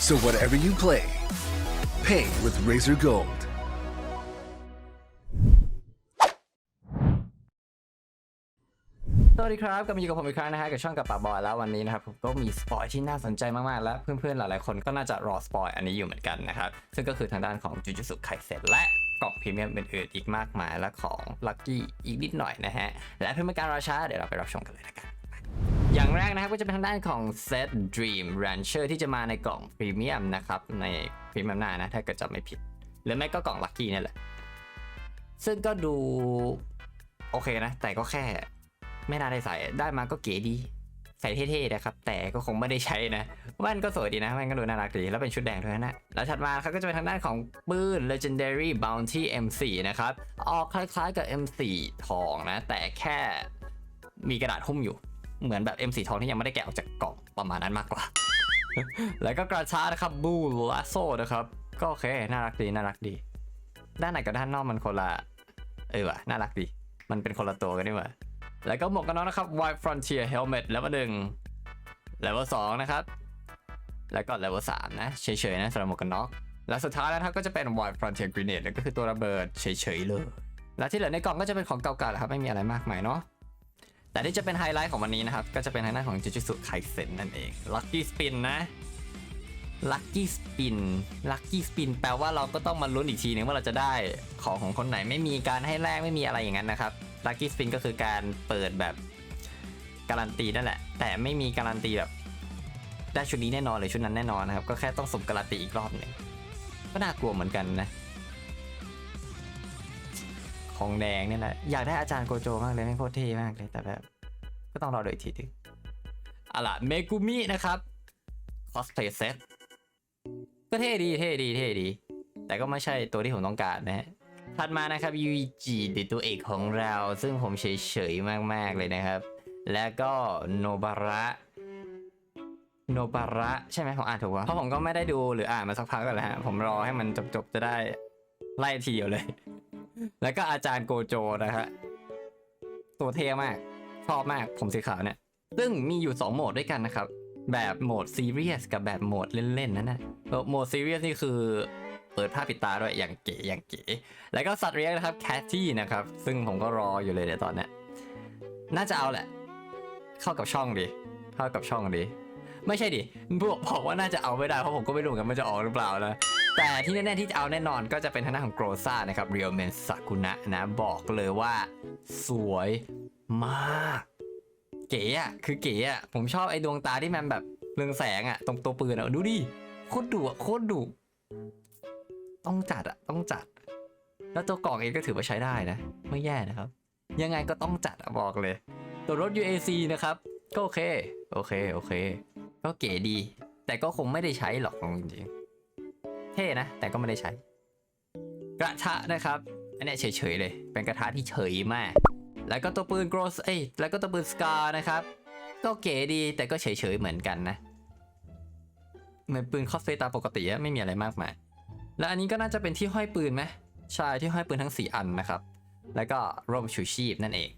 So whatever you play, pay with Razor Gold. สวัสดีครับกลับมาอยู่กับผมอีกครั้งนะฮะกับช่องกับป่าบอยแล้ววันนี้นะครับผมก็มีสปอยที่น่าสนใจมากๆและเพื่อนๆหลายๆคนก็น่าจะรอสปอยอันนี้อยู่เหมือนกันนะครับซึ่งก็คือทางด้านของจูจูสุไคเซ็และกล่องพรีเมียมอื่นๆอีกมากมายและของลัคกี้อีกนิดหน่อยนะฮะและเพื่อไม่การรอช้าเดี๋ยวเราไปรับชมกันเลยละกัน อย่างแรกนะครับก็จะเป็นทางด้านของ Set Dream Rancher ที่จะมาในกล่องพรีเมียมนะครับในพรีเมียมหน้านะถ้าเกิดจำไม่ผิด หรือไม่ก็กล่องลัคกี้นี่แหละ ซึ่งก็ดู โอเคนะ แต่ก็แค่ ไม่น่าได้ใส่ได้มาก็เก๋ดี ใส่เท่ๆนะครับ แต่ก็คงไม่ได้ใช้นะแว่นก็สวยดีนะแว่นก็ดูน่ารักดีแล้วเป็นชุดแดงด้วยนะ แล้วถัดมาครับก็จะเป็นทางด้านของปืน Legendary Bounty M4 นะครับออกคล้ายๆกับ M4 ทองนะ แต่แค่มีกระดาษหุ้มอยู่ เหมือนแบบ M4 ทองที่ยังไม่ได้แกะออกจากกล่องประมาณนั้นมากกว่า แล้วก็กระชานะครับบูลาโซนะครับ ก็โอเค น่ารักดีน่ารักดี ด้านในกับด้านนอกมันคนละเออว่ะน่ารักดี มันเป็นคนละตัวกันนี่หว่าแล้วก็หมวกกันน็อกนะครับ White Frontier Helmet เลเวลหนึ่งเลเวลสองนะครับ แล้วก็เลเวลสามนะเฉยๆนะสำหรับหมวกกันน็อกและสุดท้ายแล้วนะครับก็จะเป็น White Frontier Grenade ก็คือตัวระเบิดเฉยๆเลยและที่เหลือในกล่องก็จะเป็นของเก่าๆแหละครับไม่มีอะไรมากมายเนาะ แต่ที่จะเป็นไฮไลท์ของวันนี้นะครับ ก็จะเป็นทางด้านของ Jujutsu Kaisen นั่นเอง Lucky Spin นนะ Lucky Spin Lucky Spin แปลว่าเราก็ต้องมาลุ้นอีกทีนึงว่าเราจะได้ของของคนไหนไม่มีการให้แลกไม่มีอะไรอย่างนั้นนะครับ Lucky Spin ก็คือการเปิดแบบการันตีนั่นแหละ แต่ไม่มีการันตีแบบได้ชุดนี้แน่นอนหรือชุดนั้นแน่นอนนะครับ ก็แค่ต้องสมการันตีอีกรอบหนึ่งก็น่ากลัวเหมือนกันนะ ของแดงเนี่ยแหละ อยากได้อาจารย์โกโจมากเลยไม่โคตรเท่มากเลย แต่แบบก็ต้องรอดูอีกทีนึงอาล่ะเมกุมินะครับคอสเพลย์เซตก็เท่ดีเท่ดีเท่ดี แต่ก็ไม่ใช่ตัวที่ผมต้องการนะฮะถัดมานะครับยูจิหรือตัวเอกของเรา ซึ่งผมเฉยๆมาก ๆ เลยนะครับ แล้วก็โนบาระโนบาระใช่ไหมผมอ่านถูกวะเพราะผมก็ไม่ได้ดูหรืออ่านมาสักพักแล้วแหละฮะผมรอให้มันจบๆจะได้ไล่ทีเดียวเลย แล้วก็อาจารย์โกโจนะฮะตัวเท่มาก ชอบมากผมสีขาวเนี่ย ซึ่งมีอยู่ 2 โหมดด้วยกันนะครับ แบบโหมดซีเรียสกับแบบโหมดเล่นๆนั่นนะโหมดซีเรียสนี่คือเปิดผ้าปิดตาด้วยอย่างเก๋อย่างเก๋ แล้วก็สัตว์เลี้ยงนะครับแคทตี้นะครับ ซึ่งผมก็รออยู่เลยในตอนเนี้ยน่าจะเอาแหละ เข้ากับช่องดีเข้ากับช่องดีไม่ใช่ดิบอกบอกว่าน่าจะเอาไม่ได้เพราะผมก็ไม่รู้นกันมันจะออกหรือเปล่านะ แต่ที่แน่ๆที่จะเอาแน่นอนก็จะเป็นทางด้านของโกรซ่านะครับเรียลเมนซากุนะนะบอกเลยว่า สวยมาก เก๋อะคือเก๋อะผมชอบไอ้ดวงตาที่มันแบบเรืองแสงอะตรงตัวปืนอะดูดิโคตรดุอะโคตรดุต้องจัดอะต้องจัด แล้วตัวกล่องเองก็ถือว่าใช้ได้นะ ไม่แย่นะครับ ยังไงก็ต้องจัดอะบอกเลย ตัวรถ UAC นะครับ ก็โอเค โอเคโอเค ก็เก๋ดี แต่ก็คงไม่ได้ใช้หรอกจริงๆ ท่นะ แต่ก็ไม่ได้ใช้ กระทะนะครับ อันนี้เฉยๆเลย เป็นกระทะที่เฉยมาก แล้วก็ตัวปืน gros เอ้ยแล้วก็ตัวปืน Scar นะครับ ก็เก๋ดีแต่ก็เฉยๆเหมือนกันนะ เหมือนปืนคอสเพลย์ตาปกติไม่มีอะไรมากมาย และอันนี้ก็น่าจะเป็นที่ห้อยปืนไหมใช่ที่ห้อยปืนทั้ง 4 อันนะครับ แล้วก็ร่มชูชีพนั่นเอง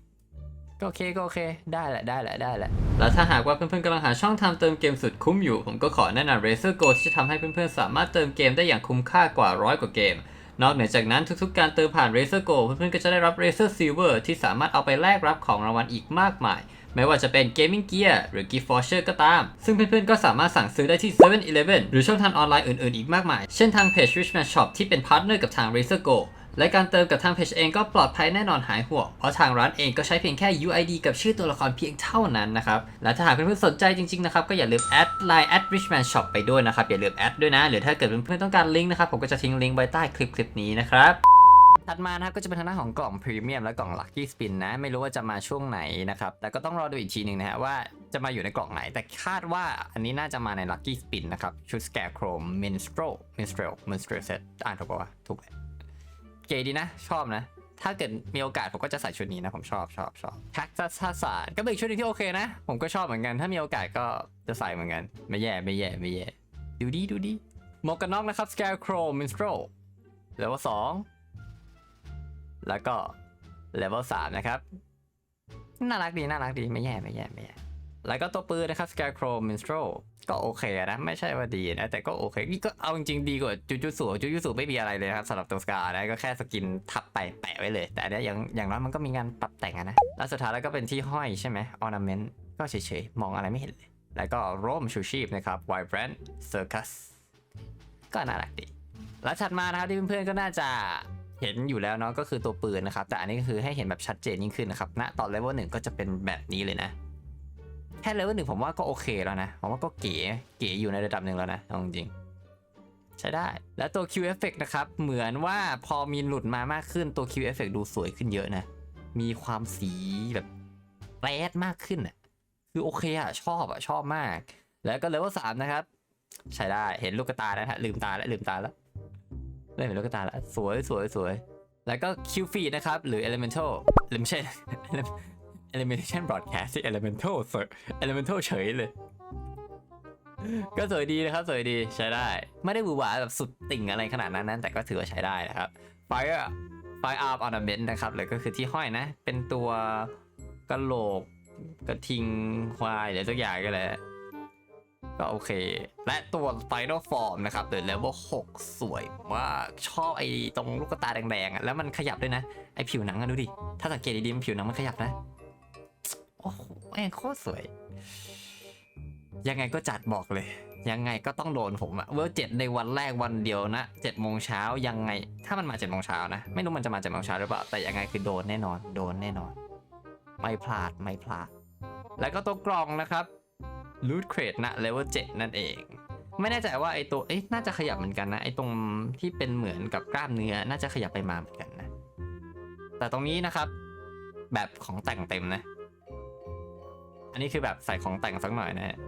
ก็โอเคก็โอเค ได้แหละได้แหละได้แหละ แล้วถ้าหากว่าเพื่อนๆกำลังหาช่องทำเติมเกมสุดคุ้มอยู่ ผมก็ขอแนะนำ Razer Go ที่จะทำให้เพื่อนๆสามารถเติมเกมได้อย่างคุ้มค่ากว่าร้อยกว่าเกม นอกเหนือจากนั้นทุกๆ การเติมผ่าน Razer Go เพื่อนๆก็จะได้รับ Razer Silver ที่สามารถเอาไปแลกรับของรางวัลอีกมากมาย ไม่ว่าจะเป็น Gaming Gear หรือ Gift Voucher ก็ตาม ซึ่งเพื่อนๆก็สามารถสั่งซื้อได้ที่ 7-Eleven หรือช่องทางออนไลน์อื่นๆอีกมากมาย เช่นทางเพจ Richman Shop ที่เป็นพาร์ทเนอร์กับทาง Razer Go และการเติมกับทางเพจเองก็ปลอดภัยแน่นอนหายห่วง เพราะทางร้านเองก็ใช้เพียงแค่ UID กับชื่อตัวละครเพียงเท่านั้นนะครับ และถ้าหากเพื่อนๆสนใจจริงๆนะครับก็อย่าลืมแอดไลน์ at richman shop ไปด้วยนะครับ อย่าลืมแอดด้วยนะ หรือถ้าเกิดเพื่อนๆต้องการลิงก์นะครับผมก็จะทิ้งลิงก์ไว้ใต้คลิปคลิปนี้นะครับถัดมานะครับก็จะเป็นทางด้านของกล่องพรีเมียมและกล่อง Lucky Spin นนะ ไม่รู้ว่าจะมาช่วงไหนนะครับ แต่ก็ต้องรอดูอีกทีหนึ่งนะฮะว่าจะมาอยู่ในกล่องไหน แต่คาดว่าอันนี้น่าจะมาใน Lucky Spin นะครับ ชุด Scarecrow Minstrel Minstrel Minstrel Set อ่านถูกปะวะถูกแหละ เก๋ดีนะ ชอบนะ ถ้าเกิดมีโอกาสผมก็จะใส่ชุดนี้นะ ผมชอบชอบชอบแท็กซัสศาสตร์ก็เป็นอีกชุดหนึงที่โอเคนะ ผมก็ชอบเหมือนกัน ถ้ามีโอกาสก็จะใส่เหมือนกัน ไม่แย่ไม่แย่ไม่แย่ ดูดีดูดีหมวกกันน็อกนะครับ Scarecrow Minstrel เลเวลสองแล้วก็เลเวลสามนะครับ น่ารักดีน่ารักดีไม่แย่ไม่แย่ไม่แย่ แล้วก็ตัวปืนนะครับ Scarecrow Minstrel ก็โอเคนะ ไม่ใช่ว่าดีนะ แต่ก็โอเค นี่ก็เอาจริงๆดีกว่าจูจูสูจูจูสูไม่มีอะไรเลยครับสำหรับตัวสกานะก็แค่สกินทับไปแปะไว้เลย แต่อันเนี้ยอย่างอย่างน้อยมันก็มีงานปรับแต่งนะ แล้วสุดท้ายแล้วก็เป็นที่ห้อยใช่ไหม ornament ก็เฉยๆ มองอะไรไม่เห็นเลย แล้วก็ร่มชูชีพนะครับ Vibrant Circus ก็น่ารักดี แล้วถัดมานะครับที่เพื่อนๆก็น่าจะเห็นอยู่แล้วเนาะก็คือตัวปืนนะครับแต่อันนี้ก็คือให้เห็นแบบชัดเจนยิ่งขึ้นนะครับณตอนเลเวลหนึ่งก็จะเป็นแบบนี้เลยนะ แค่เลเวลหนึ่งผมว่าก็โอเคแล้วนะ ผมว่าก็เก๋เก๋อยู่ในระดับหนึ่งแล้วนะเอาจริงใช้ได้ แล้วตัว Q Effect นะครับ เหมือนว่าพอมีหลุดมามากขึ้นตัว Q Effect ดูสวยขึ้นเยอะนะ มีความสีแบบแรดมากขึ้นอะคือโอเคอะ ชอบอะ ชอบมาก แล้วก็เลเวลสามนะครับ ใช้ได้เห็นลูกตาแล้วนะฮะลืมตาแล้วลืมตาแล้วเริ่มเห็นลูกตาแล้ว สวยสวยสวยแล้วก็ Q Feed นะครับ หรือ Elemental หรือไม่ใช่ Elimination Broadcast ที่ Elemental เสย Elemental เฉยเลย ก็สวยดีนะครับ สวยดีใช้ได้ ไม่ได้หวือหวาแบบสุดติ่งอะไรขนาดนั้นนะแต่ก็ถือว่าใช้ได้นะครับ Fire Fire Arm Ornament นะครับหรือก็คือที่ห้อยนะ เป็นตัวกระโหลกกระทิงควายหรือสักอย่างก็เลยก็โอเค และตัว Final Form นะครับเด Level 6สวยมากชอบไอ้ตรงลูกตาแดงๆอะแล้วมันขยับด้วยนะ ไอ้ผิวหนังอะดูดิ ถ้าสังเกตดีๆมันผิวหนังมันขยับนะโอ้โห แม่งโคตรสวย ยังไงก็จัดบอกเลย ยังไงก็ต้องโดนผมอะเวอร์เจ็ดในวันแรกวันเดียวนะเจ็ดโมงเช้ายังไง ถ้ามันมาเจ็ดโมงเช้านะ ไม่รู้มันจะมาเจ็ดโมงเช้าหรือเปล่า แต่ยังไงคือโดนแน่นอน โดนแน่นอน ไม่พลาดไม่พลาด แล้วก็ตัวกล่องนะครับลูดเครดนะเลเวล7นั่นเองไม่แน่ใจว่าไอตัวเอ๊ะน่าจะขยับเหมือนกันนะไอตรงที่เป็นเหมือนกับกล้ามเนื้อน่าจะขยับไปมาเหมือนกันนะ แต่ตรงนี้นะครับ แบบของแต่งเต็มนะ นนี้คือแบบใส่ของแต่งสักหน่อยนะฮะ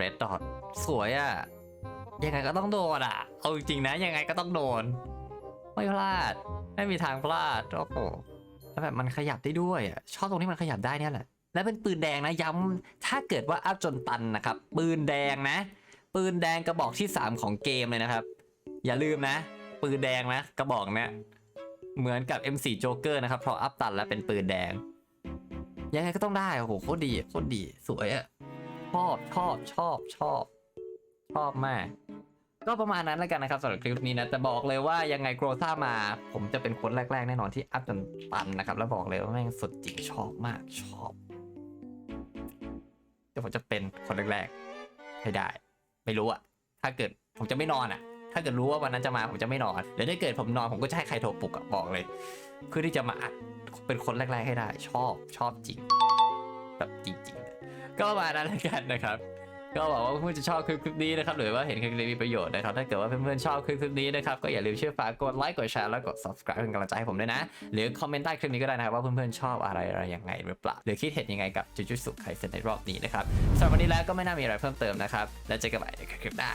Red Dot สวยอะ่ะ ยังไงก็ต้องโดนอะ เอาจริงนะ ยังไงก็ต้องโดน ไม่พลาด ไม่มีทางพลาด โอ้โห แล้วแบบมันขยับได้ด้วยอะ ชอบตรงที่มันขยับได้เนี่ยแหละ และเป็นปืนแดงนะ ย้ำ ถ้าเกิดว่าอัพจนตันนะครับ ปืนแดงนะ ปืนแดงกระบอกที่ 3 ของเกมเลยนะครับ อย่าลืมนะ ปืนแดงนะ กระบอกเนี้ย เหมือนกับ M4 Joker นะครับ เพราะอัพตันแล้วเป็นปืนแดง ยังไงก็ต้องได้โอ้โหโคตรดีโคตรดี สวยอะชอบชอบชอบชอบ ชอบมาก ก็ประมาณนั้นแล้วกันนะครับสำหรับคลิปนี้นะ แต่บอกเลยว่ายังไงโกรธามา ผมจะเป็นคนแรกๆ แน่นอนที่อัพจนตันนะครับ แล้วบอกเลยว่าแม่งสุดจริงชอบมากชอบเดี๋ยวผมจะเป็นคนแรกๆให้ได้ ไม่รู้อะถ้าเกิดผมจะไม่นอนอะ ถ้าเกิดรู้ว่าวันนั้นจะมาผมจะไม่นอนเดี๋ยวถ้าเกิดผมนอนผมก็จะให้ใครโทรปลุกอะบอกเลย เพื่อที่จะมาอัดเป็นคนแรกๆให้ได้ ชอบชอบจริง แบบจริงๆ ก็ประมาณนั้นแล้วกันนะครับก็หวังว่าเพื่อนๆจะชอบคลิปคลิปนี้นะครับหรือว่าเห็นคลิปนี้มีประโยชน์นะครับถ้าเกิดว่าเพื่อนๆชอบคลิปคลิปนี้นะครับก็อย่าลืมช่วยฝากกดไลค์กดแชร์แล้วกด subscribe เป็นกำลังใจให้ผมด้วยนะ หรือคอมเมนต์ใต้คลิปนี้ก็ได้นะครับว่าเพื่อนๆชอบอะไรอะไรยังไงหรือเปล่าหรือคิดเห็นยังไงกับจูจูสุไคเซนในรอบนี้นะครับสำหรับวันนี้แล้วก็ไม่น่ามีอะไรเพิ่มเติมนะครับแล้วเจอกันใหม่ในคลิปหน้า